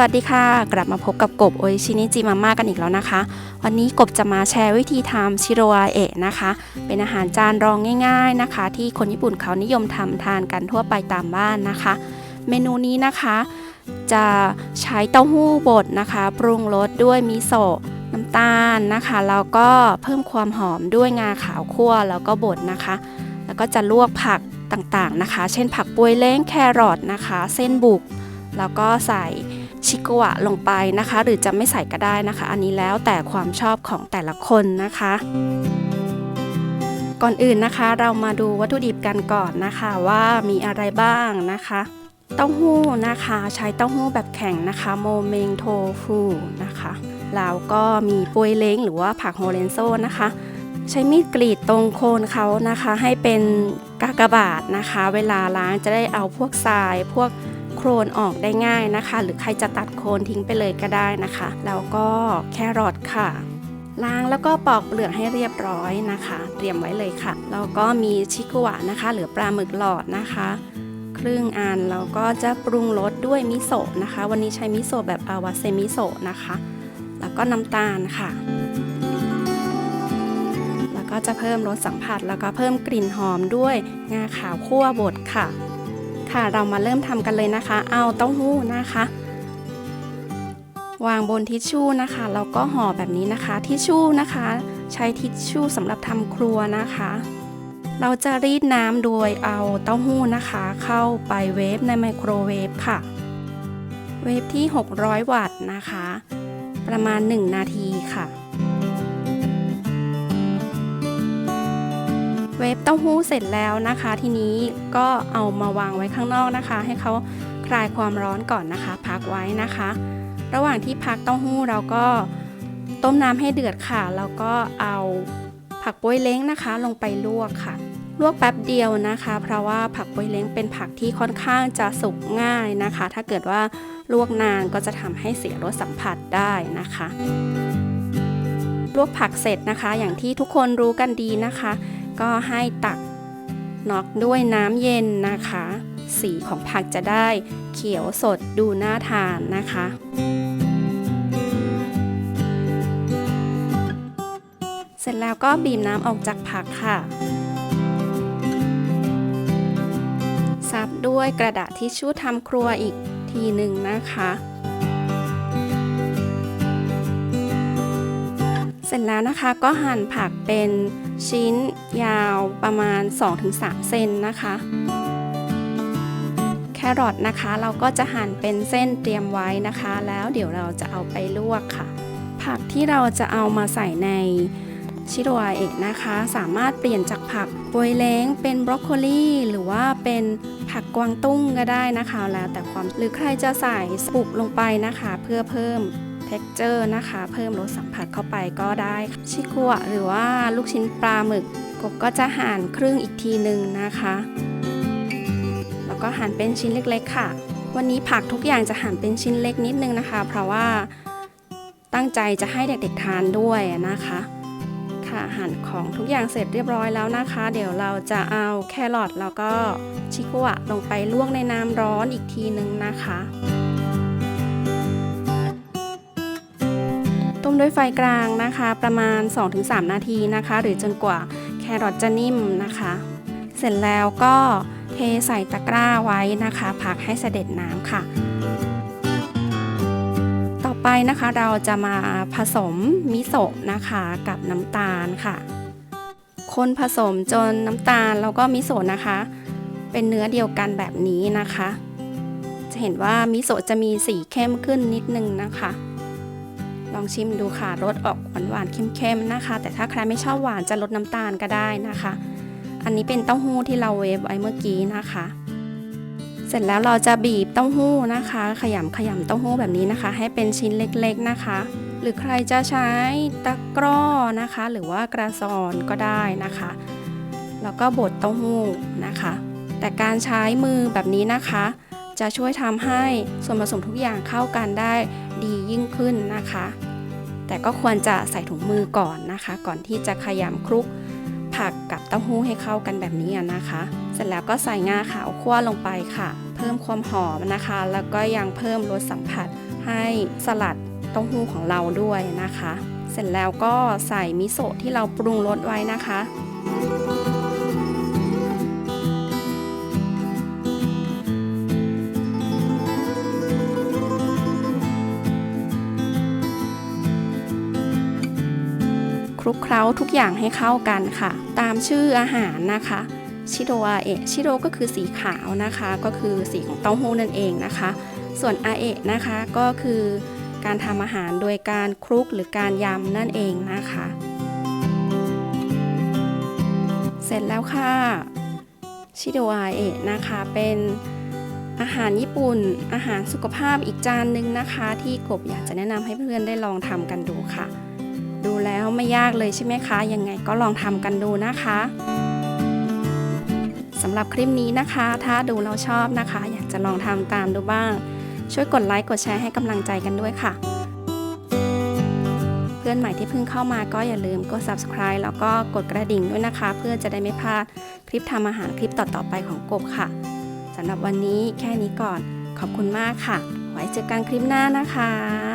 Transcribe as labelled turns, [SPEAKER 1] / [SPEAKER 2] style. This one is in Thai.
[SPEAKER 1] วัสดีค่ะ กลับมาพบกับกบโอชินิจิมาม่ากันอีกแล้วนะคะ วันนี้กบจะมาแชร์วิธีทำชิโรอาเอะนะคะ เป็นอาหารจานรองง่าย ๆนะคะ ที่คนญี่ปุ่นเขานิยมทำทานกันทั่วไปตามบ้านนะคะ เมนูนี้นะคะ จะใช้เต้าหู้บดนะคะ ปรุงรสด้วยมิโซะน้ำตาลนะคะแล้วก็เพิ่มความหอมด้วยงาขาวคั่วแล้วก็บดนะคะ แล้วก็จะลวกผักต่างๆนะคะ เช่นผักปวยเล้งแครอทนะคะ เส้นบุก แล้วก็ใส่ ชิโกวะลงไปนะคะ หรือจะไม่ใส่ก็ได้นะคะ อันนี้แล้วแต่ความชอบของแต่ละคนนะคะ ก่อนอื่นนะคะ เรามาดูวัตถุดิบกันก่อนนะคะว่ามีอะไรบ้างนะคะเต้าหู้นะคะใช้เต้าหู้แบบแข็งนะคะโมเมงโทฟูนะคะแล้วก็มีปวยเล้งหรือว่าผักโฮเรนโซนะคะ ใช้มีดกรีดตรงโคนเขานะคะ ให้เป็นกากบาทนะคะ เวลาล้างจะได้เอาพวกทรายพวก โครนออกได้ง่ายนะคะ หรือใครจะตัดโคนทิ้งไปเลยก็ได้นะคะ แล้วก็แครอทค่ะล้างแล้วก็ปอกเปลือกให้เรียบร้อยนะคะ เตรียมไว้เลยค่ะ แล้วก็มีชิกุวะนะคะ หรือปลาหมึกหลอดนะคะ ครึ่งอันแล้วก็จะปรุงรสด้วยมิโซะนะคะ วันนี้ใช้มิโซะแบบอาวาเซมิโซะนะคะ แล้วก็น้ำตาลค่ะ แล้วก็จะเพิ่มรสสัมผัสแล้วก็เพิ่มกลิ่นหอมด้วยงาขาวคั่วบดค่ะ ค่ะ เรามาเริ่มทำกันเลยนะคะ เอาเต้าหู้นะคะ วางบนทิชชู่นะคะแล้วก็ห่อแบบนี้นะคะ ทิชชู่นะคะ ใช้ทิชชู่สำหรับทำครัวนะคะ เราจะรีดน้ำโดยเอาเต้าหู้นะคะ เข้าไปเวฟในไมโครเวฟค่ะ เวฟที่ 600 วัตต์นะคะ ประมาณ 1 นาทีค่ะ เวฟเต้าหู้เสร็จแล้วนะคะ ทีนี้ก็เอามาวางไว้ข้างนอกนะคะ ให้เขาคลายความร้อนก่อนนะคะ พักไว้นะคะ ระหว่างที่พักเต้าหู้เราก็ต้มน้ำให้เดือดค่ะแล้วก็เอาผักป้วยเล้งนะคะ ลงไปลวกค่ะ ลวกแป๊บเดียวนะคะ เพราะว่าผักป้วยเล้งเป็นผักที่ค่อนข้างจะสุกง่ายนะคะ ถ้าเกิดว่าลวกนานก็จะทำให้เสียรสสัมผัสได้นะคะ ลวกผักเสร็จนะคะ อย่างที่ทุกคนรู้กันดีนะคะ ก็ให้ตักน็อกด้วยน้ำเย็นนะคะ สีของผักจะได้เขียวสดดูน่าทานนะคะ เสร็จแล้วก็บีบน้ำออกจากผักค่ะ ซับด้วยกระดาษทิชชู่ทำครัวอีกทีหนึ่งนะคะเสร็จแล้วนะคะก็หั่นผักเป็น ชิ้นยาวประมาณ 2-3 เซนนะคะ แครอทนะคะเราก็จะหั่นเป็นเส้นเตรียมไว้นะคะ แล้วเดี๋ยวเราจะเอาไปลวกค่ะ ผักที่เราจะเอามาใส่ในชิโรอาเอะนะคะ สามารถเปลี่ยนจากผักบวยเล้งเป็นบรอกโคลีหรือว่าเป็นผักกวางตุ้งก็ได้นะคะ แล้วแต่ความหรือใครจะใส่สปุกลงไปนะคะ เพื่อเพิ่ม texture นะคะ เพิ่มรสสัมผัสเข้าไปก็ได้ชิคุอะหรือว่าลูกชิ้นปลาหมึกกบก็จะหั่นครึ่งอีกทีหนึ่งนะคะ แล้วก็หั่นเป็นชิ้นเล็กๆค่ะ วันนี้ผักทุกอย่างจะหั่นเป็นชิ้นเล็กนิดนึงนะคะ เพราะว่าตั้งใจจะให้เด็กๆทานด้วยนะคะค่ะหั่นของทุกอย่างเสร็จเรียบร้อยแล้วนะคะ เดี๋ยวเราจะเอาแครอทแล้วก็ชิคุอะลงไปลวกในน้ำร้อนอีกทีนึงนะคะ ด้วยไฟกลางนะคะ ประมาณ 2-3 นาทีนะคะ หรือจนกว่าแครอทจะนิ่มนะคะ เสร็จแล้วก็เทใส่ตะกร้าไว้นะคะ พักให้เสด็จน้ำค่ะ ต่อไปนะคะเราจะมาผสมมิโซะนะคะกับน้ำตาลค่ะ คนผสมจนน้ำตาลแล้วก็มิโซะนะคะ เป็นเนื้อเดียวกันแบบนี้นะคะ จะเห็นว่ามิโซะจะมีสีเข้มขึ้นนิดนึงนะคะ ลองชิมดูค่ะรสออกหวานๆเข้มๆนะคะ แต่ถ้าใครไม่ชอบหวานจะลดน้ำตาลก็ได้นะคะ อันนี้เป็นเต้าหู้ที่เราเวฟไว้เมื่อกี้นะคะ เสร็จแล้วเราจะบีบเต้าหู้นะคะ ขยำขยำเต้าหู้แบบนี้นะคะ ให้เป็นชิ้นเล็กๆนะคะ หรือใครจะใช้ตะกร้อนะคะ หรือว่ากระสอนก็ได้นะคะ แล้วก็บดเต้าหู้นะคะ แต่การใช้มือแบบนี้นะคะ จะช่วยทำให้ส่วนผสมทุกอย่างเข้ากันได้ดียิ่งขึ้นนะคะ แต่ก็ควรจะใส่ถุงมือก่อนนะคะ ก่อนที่จะขยำคลุกผักกับเต้าหู้ให้เข้ากันแบบนี้อะนะคะ เสร็จแล้วก็ใส่งาขาวคั่วลงไปค่ะ เพิ่มความหอมนะคะ แล้วก็ยังเพิ่มรสสัมผัสใหให้สลัดเต้าหู้ของเราด้วยนะคะ เสร็จแล้วก็ใส่มิโซะที่เราปรุงรสไว้นะคะ ลุกเคล้าทุกอย่างให้เข้ากันค่ะ ตามชื่ออาหารนะคะชิโดอาเอะชิโดก็คือสีขาวนะคะ ก็คือสีของเต้าหู้นั่นเองนะคะ ส่วนอาเอะนะคะก็คือการทำอาหารโดยการคลุกหรือการยำนั่นเองนะคะ เสร็จแล้วค่ะชิโดอาเอะนะคะเป็นอาหารญี่ปุ่น อาหารสุขภาพอีกจานหนึ่งนะคะ ที่กบอยากจะแนะนำให้เพื่อนได้ลองทำกันดูค่ะ ดูแล้วไม่ยากเลยใช่ไหมคะ ยังไงก็ลองทำกันดูนะคะสำหรับคลิปนี้นะคะ ถ้าดูเราชอบนะคะ อยากจะลองทำตามดูบ้าง ช่วยกดไลค์กดแชร์ให้กำลังใจกันด้วยค่ะ เพื่อนใหม่ที่เพิ่งเข้ามาก็อย่าลืมกด subscribe แล้วก็กดกระดิ่งด้วยนะคะ เพื่อจะได้ไม่พลาดคลิปทำอาหารคลิปต่อๆไปของกบค่ะสำหรับวันนี้แค่นี้ก่อน ขอบคุณมากค่ะ ไว้เจอกันคลิปหน้านะคะ